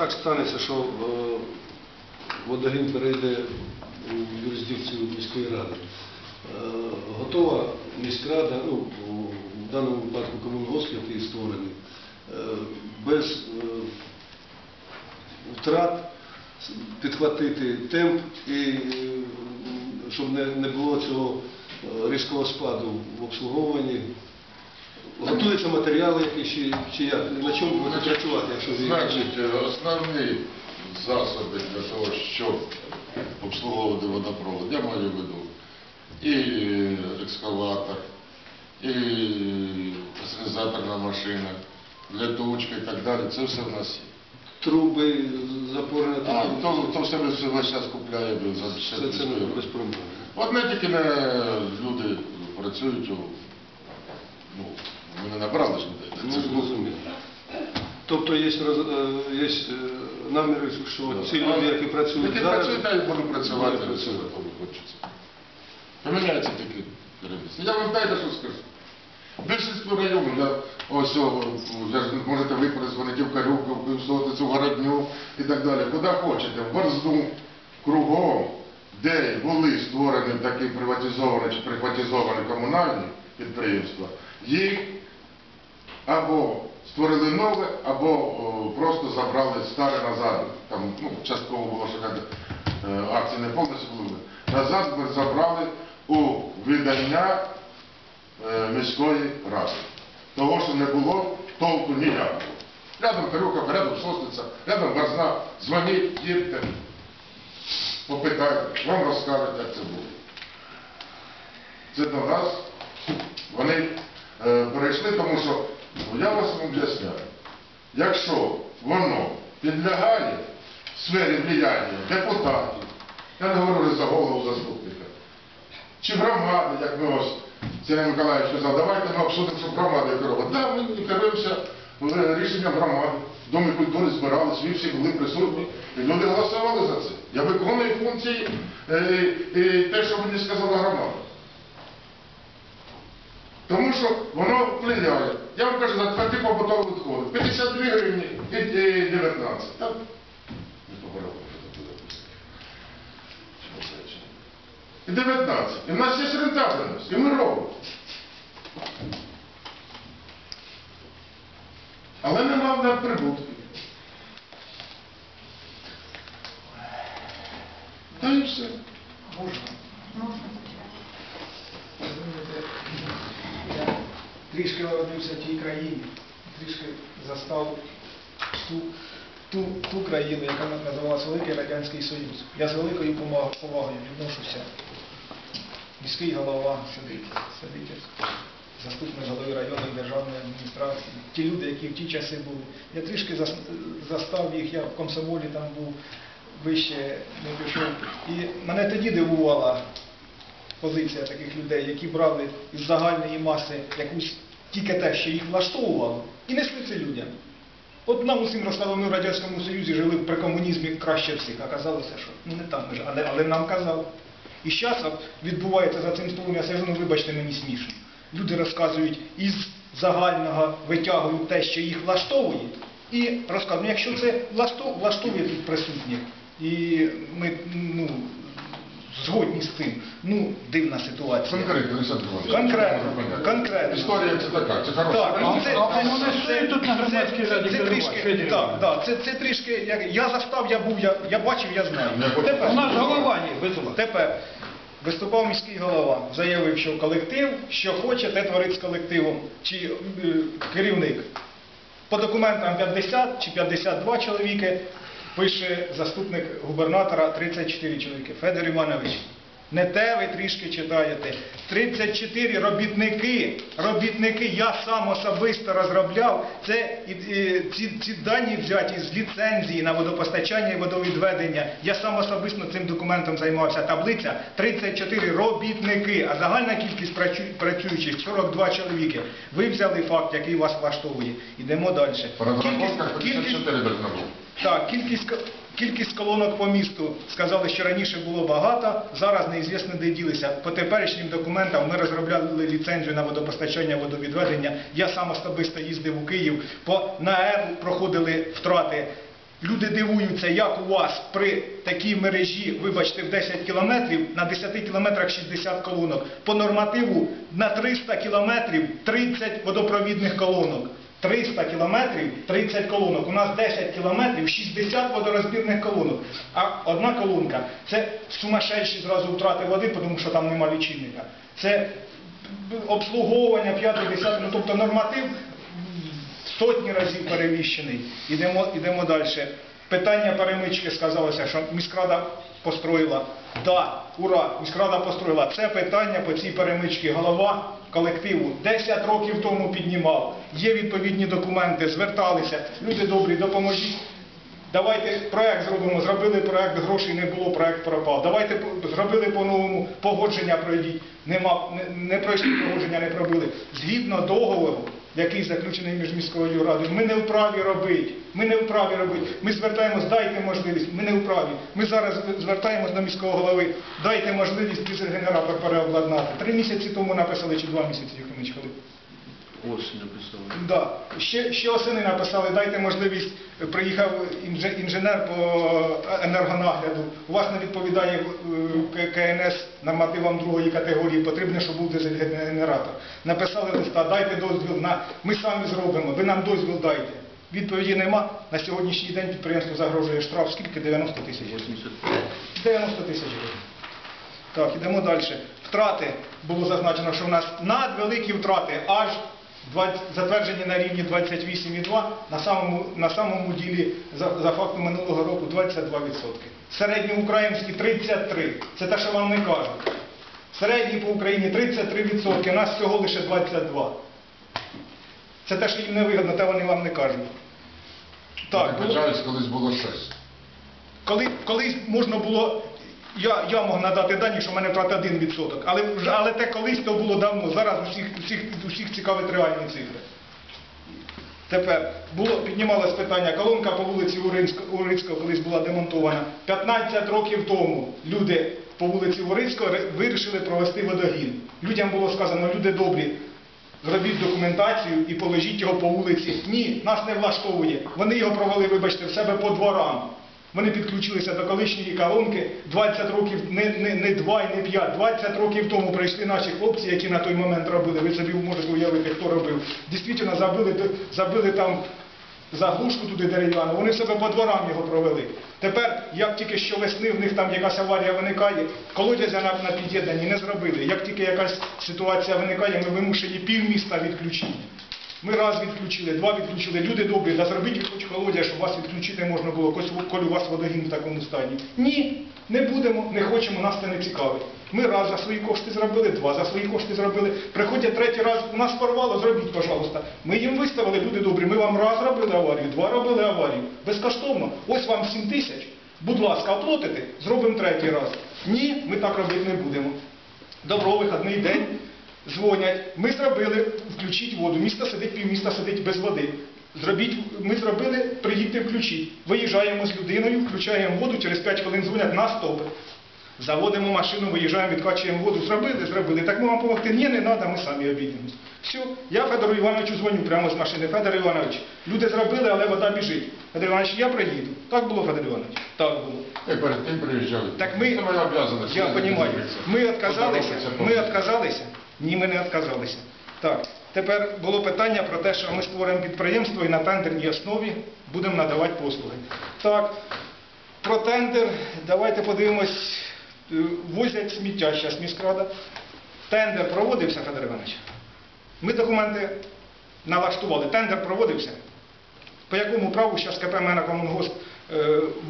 так станеться, що е, водогін перейде у юрисдикцію міської ради, е, готова міськрада, ну, в даному випадку комунгосп, який створений, е, без втрат підхватити темп і щоб не, було цього різкого спаду в обслуговуванні. Готуються матеріали які чи, чи як? На чому будете працювати, якщо ви Значить, е, основні засоби для того, щоб обслуговувати водопровод, я маю в виду і е, екскаватор, і синізаторна машина, летучка і так далі, це все в нас є. труби, запори на А то, то все ми весь час купляє за Це, ще це не без проблем. От не тільки не люди працюють, у, ну, ми не набрали ж людей. Ну, Це ж зрозуміло. Тобто є, роз, е, є е, наміри, що ці люди, які працюють Які зараз, працюють, дай будуть працювати, працювати. тому хочеться. Поміняється такі керівництво. Я вам дайте, що скажу. Більшість районів, я ось, я можете ви перезвонити в Карюку, в Сотицю, в Городню і так далі. Куди хочете, в Борзду, кругом, де були створені такі приватизовані чи приватизовані комунальні підприємства, їх або створили нове, або о, просто забрали старе назад. Там ну, частково було кажуть, е, акції не повністю були. Назад ми забрали у видання е, міської ради. Того, що не було толку ніякого. Рядом Карюка, рядом Сосниця, рядом Барзна, дзвоніть, їдьте, попитайте, вам розкажуть, як це було. Це до нас вони е, перейшли, тому що ну, я вас об'ясняю, якщо воно підлягає сфері влияння депутатів, я не говорю за голову заступника, чи громади, як ми ось Сергій Миколаївич сказав, давайте ми обсудимо, щоб громада керувала. Так, ми керуємося е, рішенням громади. В Домі культури збирались, ви всі були присутні, і люди голосували за це. Я виконую функції е, і те, що мені сказала громада. Тому що воно впливає. Я вам кажу, за тверді побутові відходи. 52 гривні і, і 19. Там, не поборов, що це буде. Що це, що? І 19. І в нас є рентабельність, і ми робимо. Але нема в нас прибутків. Та і все. Можна. Розумієте, Я трішки народився в тій країні, трішки застав ту, ту, ту країну, яка називалася Великий Радянський Союз. Я з великою повагою відношуся. Міський голова сидить, сидить заступник голови районної державної адміністрації. Ті люди, які в ті часи були. Я трішки застав їх, я в комсомолі там був вище не пішов. І мене тоді дивувала позиція таких людей, які брали із загальної маси якусь тільки те, що їх влаштовувало, і несли це людям. От нам усім розказали, в Радянському Союзі жили при комунізмі краще всіх, а казалося, що ну не ж, але, але нам казали. І зараз відбувається за цим столом, я сижу, ну вибачте, мені смішно. Люди розказують із загального витягують те, що їх влаштовує, і розказують, ну якщо це влаштовує тут присутніх, і ми ну, згодні з цим, ну дивна ситуація. Конкретно, Олександр Іванович. Конкретно, конкретно. Історія це така, це хороша. Так, ну, це, А вони стоять тут на громадській раді це керувати, трішки, Федір так, Іванович. так, це, це трішки, як, я застав, я був, я, я бачив, я знаю. У нас голова є, без тепер виступав міський голова, заявив, що колектив, що хоче, те творить з колективом, чи е, керівник. По документам 50 чи 52 чоловіки, пише заступник губернатора 34 чоловіки. Федор Іванович, не те ви трішки читаєте. 34 робітники, робітники, я сам особисто розробляв. Це і, і, ці, ці дані взяті з ліцензії на водопостачання і водовідведення. Я сам особисто цим документом займався. Таблиця 34 робітники, а загальна кількість працю- працюючих 42 чоловіки. Ви взяли факт, який вас влаштовує. Ідемо далі. Кількість, 54 должно було. Так, кількість, кількість колонок по місту сказали, що раніше було багато, зараз неізвісно де ділися. По теперішнім документам ми розробляли ліцензію на водопостачання, водовідведення. Я сам особисто їздив у Київ, по НАЕР проходили втрати Люди дивуються, як у вас при такій мережі, вибачте, в 10 кілометрів, на 10 кілометрах 60 колонок. По нормативу на 300 кілометрів 30 водопровідних колонок. 300 кілометрів 30 колонок. У нас 10 кілометрів 60 водорозбірних колонок. А одна колонка це сумасшедші зразу втрати води, тому що там нема лічильника. Це обслуговування 5-10, ну тобто норматив сотні разів перевіщений. Ідемо, ідемо далі. Питання перемички сказалося, що міськрада построїла. Да, ура, міськрада построїла. Це питання по цій перемичці. Голова колективу 10 років тому піднімав. Є відповідні документи, зверталися. Люди добрі, допоможіть. Давайте проект зробимо. Зробили проект, грошей не було, проект пропав. Давайте зробили по-новому, погодження пройдіть. Нема, не, не пройшли погодження, не пробили. Згідно договору, який заключений між міською радою, ми не вправі робити. Ми не вправі робити. Ми звертаємось, дайте можливість. Ми не вправі. Ми зараз звертаємось до міського голови, дайте можливість дизель-генератор переобладнати. Три місяці тому написали, чи два місяці, Юхимич, коли. Ось написали. Да. Ще, ще осени написали, дайте можливість, е, приїхав інже- інженер по енергонагляду, у вас не відповідає е, К- КНС нормативам другої категорії, потрібно, щоб був дизель-генератор. Написали листа, дайте дозвіл, на, ми самі зробимо, ви нам дозвіл дайте. Відповіді нема. На сьогоднішній день підприємству загрожує штраф, скільки? 90 тисяч гривень. 90 тисяч гривень. Так, ідемо далі. Втрати було зазначено, що в нас надвеликі втрати, аж 20 затверджені на рівні 28,2, на самому, на самому ділі за, за фактом минулого року 22%. Середньоукраїнські 33%. Це те, що вам не кажуть. Середній по Україні 33%, у нас всього лише 22%. Це те, що їм не вигідно, те вони вам не кажуть. Так, Так, було- колись було 6. коли, колись можна було, я, я мог надати дані, що в мене втрата 1%, але, але те колись то було давно, зараз усіх, усіх, усіх цікавить реальні цифри. Тепер було, піднімалось питання, колонка по вулиці Урицького колись була демонтована. 15 років тому люди по вулиці Урицького вирішили провести водогін. Людям було сказано, люди добрі, зробіть документацію і положіть його по вулиці. Ні, нас не влаштовує. Вони його провели, вибачте, в себе по дворам. Вони підключилися до колишньої колонки 20 років, не, не, не 2 і не 5, 20 років тому прийшли наші хлопці, які на той момент робили. Ви собі можете уявити, хто робив. Дійсно, забили, забили там заглушку туди дерев'яну, вони себе по дворам його провели. Тепер, як тільки що весни в них там якась аварія виникає, колодязя на, на під'єднанні не зробили. Як тільки якась ситуація виникає, ми вимушені півміста відключити. Ми раз відключили, два відключили. Люди добрі, да зробіть хоч колодязь, щоб вас відключити можна було, коли у вас водогін в такому стані. Ні, не будемо, не хочемо, нас це не цікавить. Ми раз за свої кошти зробили, два за свої кошти зробили. Приходять третій раз, у нас порвало, зробіть, пожалуйста. Ми їм виставили, люди добрі, ми вам раз робили аварію, два робили аварію. Безкоштовно. Ось вам 7 тисяч. Будь ласка, оплатите, зробимо третій раз. Ні, ми так робити не будемо. Добро, вихідний день. Дзвонять, ми зробили, включіть воду, місто сидить, півміста сидить без води. Зробіть, ми зробили, приїдьте, включіть. Виїжджаємо з людиною, включаємо воду, через 5 хвилин дзвонять, нас топить. Заводимо машину, виїжджаємо, відкачуємо воду. Зробили, зробили. Так ми вам допомогти. Ні, не треба, ми самі обійдемось. Все, я Федору Івановичу дзвоню прямо з машини. Федор Іванович, люди зробили, але вода біжить. Федор Іванович, я приїду. Так було, Федор Іванович? Так було. І перед тим приїжджали. Так ми, Це моя я розумію, ми відказалися, ми відказалися? Ні, ми не відказалися. Так, тепер було питання про те, що ми створимо підприємство і на тендерній основі будемо надавати послуги. Так, про тендер, давайте подивимось, Е, возять сміття зараз міськрада. Тендер проводився, Федор Іванович? Ми документи налаштували. Тендер проводився. По якому праву зараз КП «Мена Комунгосп»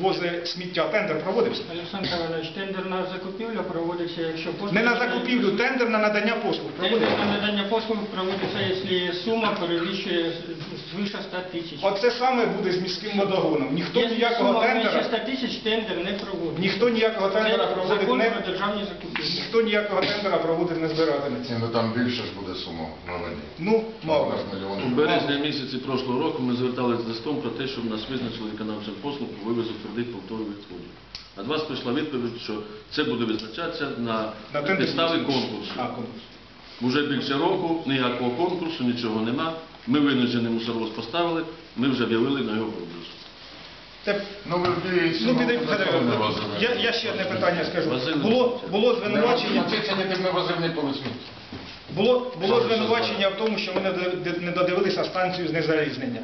возить сміття? Тендер проводився? Олександр Павлович, тендер на закупівлю проводиться, якщо послуг... Не на закупівлю, тендер на надання послуг Тендер на надання послуг проводиться, якщо сума перевищує свише 100 тисяч. Оце саме буде з міським водогоном. Ніхто Якщо ніякого сума тендера, 100 тисяч, тендер не проводить. ніхто ніякого тендера Це проводити закон не про державні закупівлі. Ніхто ніякого тендера проводити не збиратиметься. Ну там більше ж буде сума на воді. Ну, мало. У нас мільйонів. У березні місяці прошлого року ми зверталися з листом про те, щоб нас визначили виконавчим послуг по вивозу твердих побутових відходів. Від вас прийшла відповідь, що це буде визначатися на, На підставі конкурсу. А, конкурс. Уже більше року ніякого конкурсу, нічого нема. Ми винуждений мусоровоз поставили, ми вже об'явили на його продаж. Це Ну ви вбієте, Ну, піде, Федор я, я ще одне питання скажу. Було, було звинувачення, не возив, не полиснуть. було, було звинувачення в тому, що ми не дод- не додивилися станцію з незалізнення.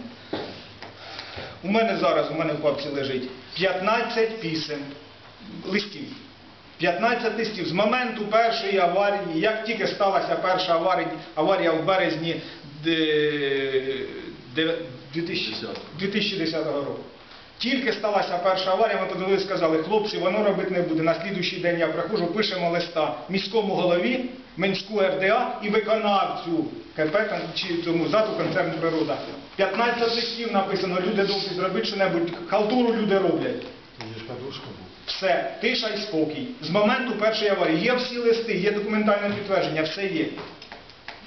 У мене зараз, у мене в папці лежить 15 пісем, листів. 15 листів. З моменту першої аварії, як тільки сталася перша аварія, аварія в березні де- де- 2000 2010 року. Тільки сталася перша аварія, ми подивилися, сказали, хлопці, воно робити не буде. На слідуючий день я приходжу, пишемо листа міському голові, Минську РДА і виконавцю КП чи тому ЗАТу концерн природа. 15 листів написано, люди добрі, зробіть що-небудь, халтуру люди роблять. Все, тиша і спокій. З моменту першої аварії є всі листи, є документальне підтвердження, все є.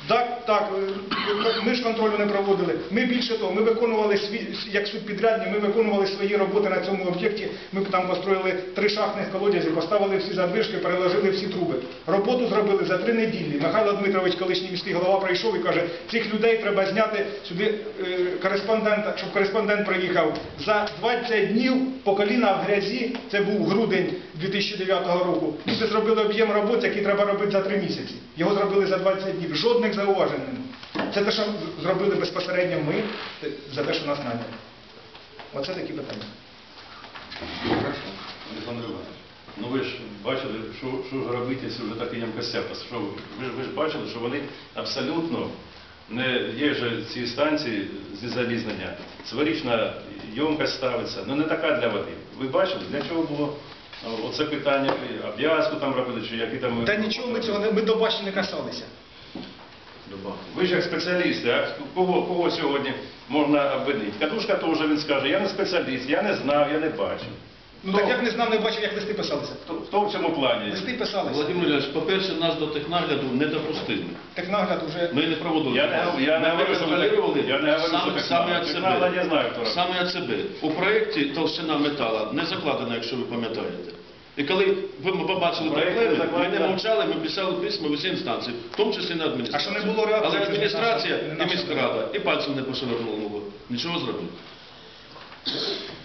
Так, так, е, ми ж контролю не проводили. Ми більше того, ми виконували свій, як субпідрядні, ми виконували свої роботи на цьому об'єкті. Ми там построїли три шахтних колодязі, поставили всі задвижки, переложили всі труби. Роботу зробили за три неділі. Михайло Дмитрович, колишній міський голова, прийшов і каже, цих людей треба зняти сюди е, кореспондента, щоб кореспондент приїхав. За 20 днів по коліна в грязі, це був грудень 2009 року. Люди зробили об'єм робот, який треба робити за три місяці. Його зробили за 20 днів. Жодних зауважень. Це те, що зробили безпосередньо ми, за те, що нас наняли. Оце такі питання. Олександр Іванович, ну ви ж бачили, що, що ж робити, якщо вже так їм косяти. Що ви, ви, ж, ви ж бачили, що вони абсолютно не є ж ці станції зі залізнення. Цьогорічна ємкость ставиться, ну не така для води. Ви бачили, для чого було оце питання, обв'язку там робили, чи які там... Та нічого ми цього не ми до башні не касалися. Ви ж як спеціалісти, а кого, кого сьогодні можна обвинити? Кадушка теж він скаже, я не спеціаліст, я не знав, я не бачив. Ну так як не знав, не бачив, як листи писалися. Хто, хто в цьому плані? Листи писалися. Володимир Ильич, по-перше, нас до технагляду не допустили. Технагляд вже Ми не проводили. Я не- я не говорю, що ви- контролювали я не говорю, що саме, саме Технагляд я знаю, хто. Саме АЦБ. У проєкті толщина метала не закладена, якщо ви пам'ятаєте. І коли ви ми побачили проблеми, ми не мовчали, ми писали письма в усі інстанції, в тому числі на адміністрацію. А що не було реакції, Але адміністрація і міськрада, і пальцем не пошевернули. Нічого зробити.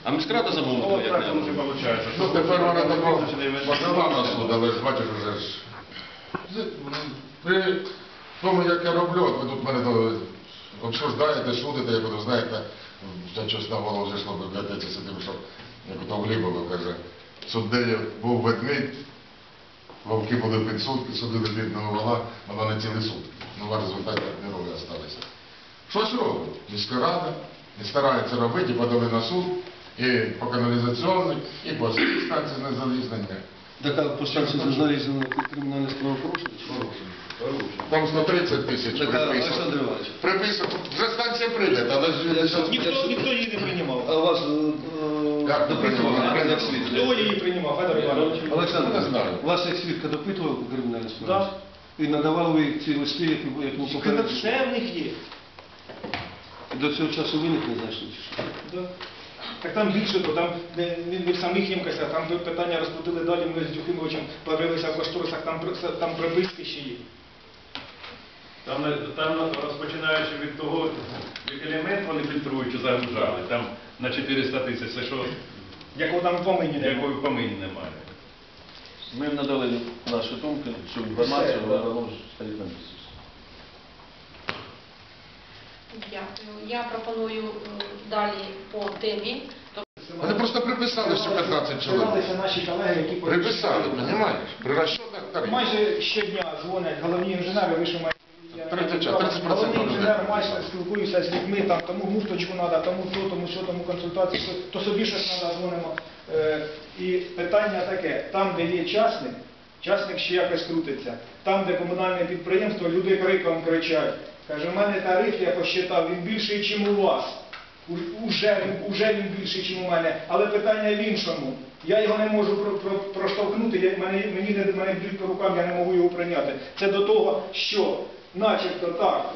А міськрада замовила, як не було. Ну тепер вона такого подала на суд, але ж бачиш вже ж. При тому, як я роблю, от ви тут мене то обсуждаєте, судите, як ви знаєте, я щось на голову зайшло, я сидів, що як ото в Лібово каже, суддею був ведмідь, вовки були під сутки, судили бідного вола, вона не цілий суд. Ну, в результаті герої залишилися. Щось робить. Міська рада і старається робити, і подали на суд, і по каналізаційній, і по станції незалізнення. Така по станції залізнення кримінальне справа порушення? Там 130 тисяч Так, приписок. Приписок. Вже станція прийде, але ж ніхто, ніхто її не приймав. А вас не допитували свідка? Хто її приймав, Федор Іванович? Олександр, знаю. вас як свідка допитували по кримінальній справі? І надавали ви ці листи, які ви- як попередили? Все в них є. До цього часу ви їх не знайшли? чи що? Да. Так там більше, то там не, не, не в самих ємкостях, там ви питання розкрутили далі, ми з Юхимовичем поверилися в кошторисах, там, при- там приписки ще є. Там, там розпочинаючи від того, який елемент вони фільтрують чи загружали, там на 400 тисяч, це що, Якого там помині якої помині немає. Ми надали наші думки, цю інформацію, але воно стоїть на місці. Дякую. Я пропоную е, далі по темі. Вони просто приписали, що 15 чоловік. Ссилалися наші колеги, які Приписали, розумієш? Майже щодня дзвонять головні інженери, ви що маєте. Я- 30, я- 30% Головний інженер майже спілкуюся з людьми, там, тому муфточку треба, тому то, тому що, тому консультацію, то собі щось треба, дзвонимо. Е, і питання таке, там, де є частник, частник ще якось крутиться. Там, де комунальне підприємство, люди криком кричать. Каже, у мене тариф, я посчитав, він більший, ніж у вас. Уже, він- уже він більший, ніж у мене. Але питання в іншому. Я його не можу про, про, проштовхнути, я, мені не, мене б'ють по рукам, я не можу його прийняти. Це до того, що начебто так,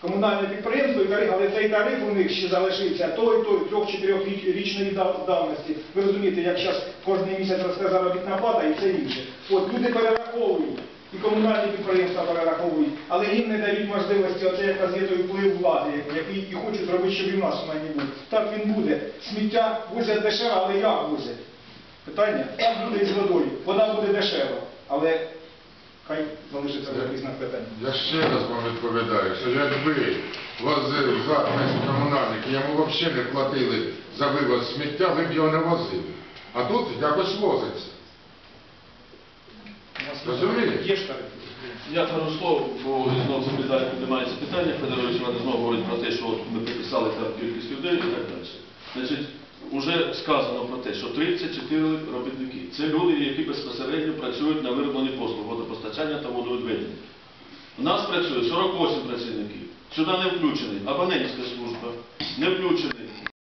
комунальне підприємство, але цей тариф у них ще залишився той, той, трьох-чотирьох річної давності. Ви розумієте, як зараз кожен місяць росте заробітна плата і все інше. От люди перераховують. і комунальні підприємства перераховують, але їм не дають можливості, оце як газетою вплив влади, який і хочуть зробити, щоб і в нас вона не буде. Так він буде. Сміття возять дешево, але як возять? Питання? Так буде і з водою. Вода буде дешева, але хай залишиться знак питання. Я ще раз вам відповідаю, що якби возив захист комунальник, йому взагалі не платили за вивоз сміття, ви б його не возили. А тут якось возиться. Розумієте? Є ж тарифи. Я пару слов, бо знову секретар піднімається питання, Федорович Іванович знову говорить про те, що от ми приписали там кількість людей і так далі. Значить, вже сказано про те, що 34 робітники. Це люди, які безпосередньо працюють на вироблені послуг водопостачання та водовідведення. У нас працює 48 працівників. Сюди не включений абонентська служба, не включений